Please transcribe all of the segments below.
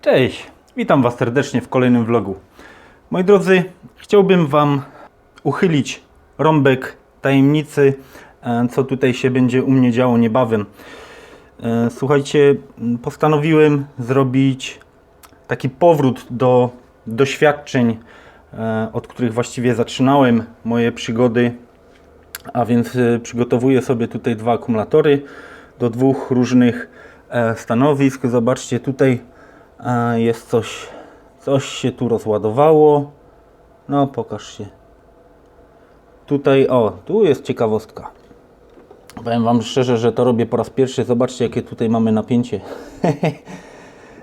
Cześć, witam Was serdecznie w kolejnym vlogu. Moi drodzy, chciałbym Wam uchylić rąbek tajemnicy, e, co tutaj się będzie u mnie działo niebawem. E, Słuchajcie, postanowiłem zrobić taki powrót do doświadczeń, e, od których właściwie zaczynałem moje przygody a więc przygotowuję sobie tutaj dwa akumulatory do dwóch różnych stanowisk. Zobaczcie, tutaj jest coś, coś się tu rozładowało. No, pokaż się. Tutaj, o, tu jest ciekawostka. Powiem Wam szczerze, że to robię po raz pierwszy. Zobaczcie, jakie tutaj mamy napięcie.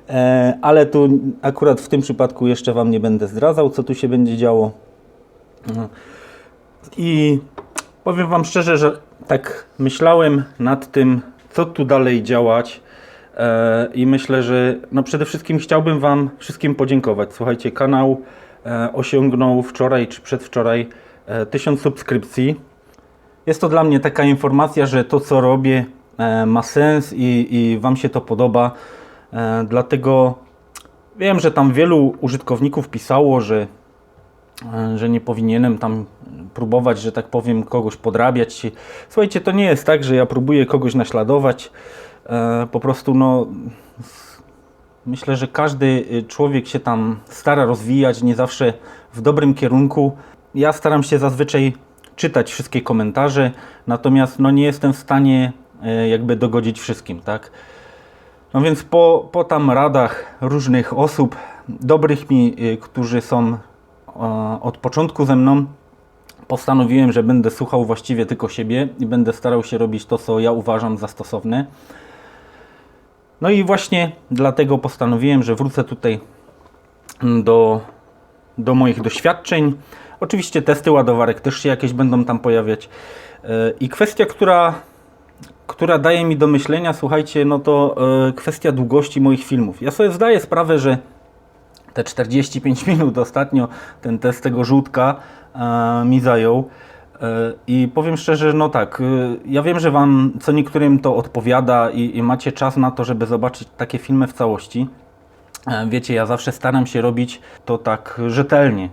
E, Ale tu akurat w tym przypadku jeszcze Wam nie będę zdradzał, co tu się będzie działo. No. I powiem Wam szczerze, że tak myślałem nad tym, co tu dalej działać. E, I myślę, że no przede wszystkim chciałbym Wam wszystkim podziękować. Słuchajcie, kanał e, osiągnął wczoraj czy przedwczoraj e, 1000 subskrypcji. Jest to dla mnie taka informacja, że to co robię e, ma sens i, i Wam się to podoba. E, dlatego wiem, że tam wielu użytkowników pisało, że e, że nie powinienem tam próbować, że tak powiem, kogoś podrabiać. Słuchajcie, to nie jest tak, że ja próbuję kogoś naśladować. E, Po prostu, no, myślę, że każdy y, człowiek się tam stara rozwijać, nie zawsze w dobrym kierunku. Ja staram się zazwyczaj czytać wszystkie komentarze, natomiast no, nie jestem w stanie e, jakby dogodzić wszystkim, tak? No więc po, po tam radach różnych osób, dobrych mi, y, którzy są od początku ze mną, postanowiłem, że będę słuchał właściwie tylko siebie i będę starał się robić to, co ja uważam za stosowne. No i właśnie dlatego postanowiłem, że wrócę tutaj mm, do, do moich doświadczeń. Oczywiście testy ładowarek też się jakieś będą tam pojawiać. E, I kwestia, która która daje mi do myślenia, słuchajcie, no to e, kwestia długości moich filmów. Ja sobie zdaję sprawę, że te 45 minut ostatnio ten test tego żółtka e, mi zajął. E, I powiem szczerze, no tak, e, ja wiem, że Wam co niektórym to odpowiada i, i macie czas na to, żeby zobaczyć takie filmy w całości. E, Wiecie, ja zawsze staram się robić to tak rzetelnie,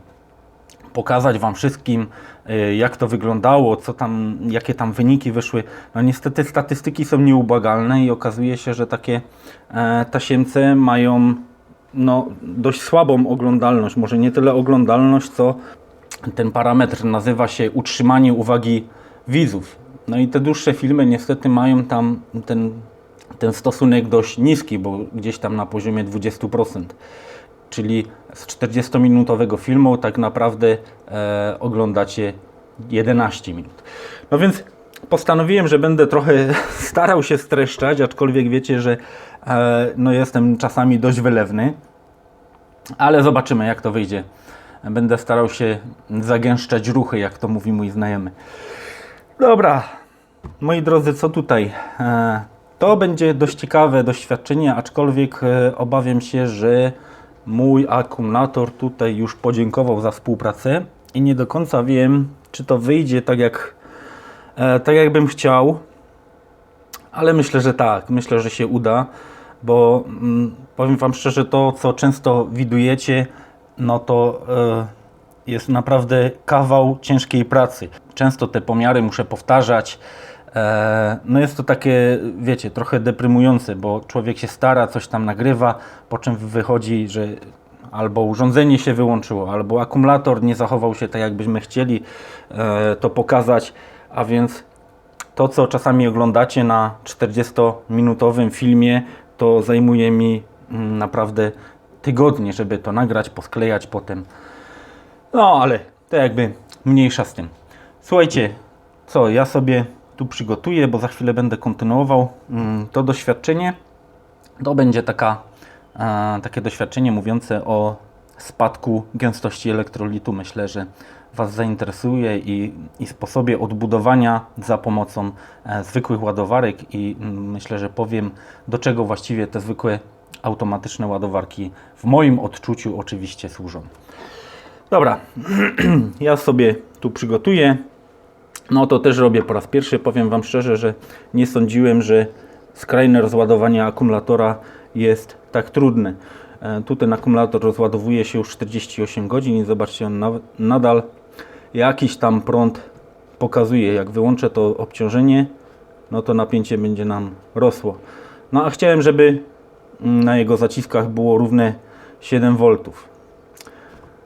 pokazać Wam wszystkim, jak to wyglądało, co tam, jakie tam wyniki wyszły. No niestety statystyki są nieubłagalne i okazuje się, że takie tasiemce mają no, dość słabą oglądalność. Może nie tyle oglądalność, co ten parametr nazywa się utrzymanie uwagi widzów. No i te dłuższe filmy niestety mają tam ten, ten stosunek dość niski, bo gdzieś tam na poziomie 20% czyli z 40-minutowego filmu tak naprawdę e, oglądacie 11 minut. No więc postanowiłem, że będę trochę starał się streszczać, aczkolwiek wiecie, że e, no jestem czasami dość wylewny, ale zobaczymy jak to wyjdzie. Będę starał się zagęszczać ruchy, jak to mówi mój znajomy. Dobra, moi drodzy, co tutaj? E, To będzie dość ciekawe doświadczenie, aczkolwiek e, obawiam się, że mój akumulator tutaj już podziękował za współpracę i nie do końca wiem, czy to wyjdzie tak jak, e, tak jak bym chciał, ale myślę, że tak, myślę, że się uda, bo mm, powiem Wam szczerze, to co często widujecie, no to e, jest naprawdę kawał ciężkiej pracy. Często te pomiary muszę powtarzać. E, No jest to takie, wiecie, trochę deprymujące, bo człowiek się stara, coś tam nagrywa, po czym wychodzi, że albo urządzenie się wyłączyło, albo akumulator nie zachował się tak, jakbyśmy chcieli e, to pokazać, a więc to, co czasami oglądacie na 40-minutowym filmie, to zajmuje mi mm, naprawdę tygodnie, żeby to nagrać, posklejać potem. No, ale to jakby mniejsza z tym. Słuchajcie, co ja sobie tu przygotuję, bo za chwilę będę kontynuował mm, to doświadczenie. To będzie taka, e, takie doświadczenie mówiące o spadku gęstości elektrolitu. Myślę, że Was zainteresuje i, i sposobie odbudowania za pomocą e, zwykłych ładowarek i mm, myślę, że powiem do czego właściwie te zwykłe automatyczne ładowarki w moim odczuciu oczywiście służą. Dobra, ja sobie tu przygotuję. No to też robię po raz pierwszy. Powiem Wam szczerze, że nie sądziłem, że skrajne rozładowanie akumulatora jest tak trudne. E, Tu ten akumulator rozładowuje się już 48 godzin i zobaczcie, on nadal jakiś tam prąd pokazuje. Jak wyłączę to obciążenie, no to napięcie będzie nam rosło. No a chciałem, żeby na jego zaciskach było równe 7 V.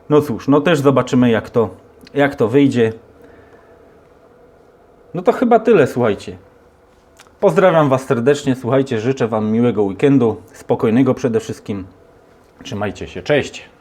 No cóż, no też zobaczymy jak to, jak to wyjdzie. No to chyba tyle, słuchajcie. Pozdrawiam Was serdecznie, słuchajcie, życzę Wam miłego weekendu, spokojnego przede wszystkim. Trzymajcie się, cześć!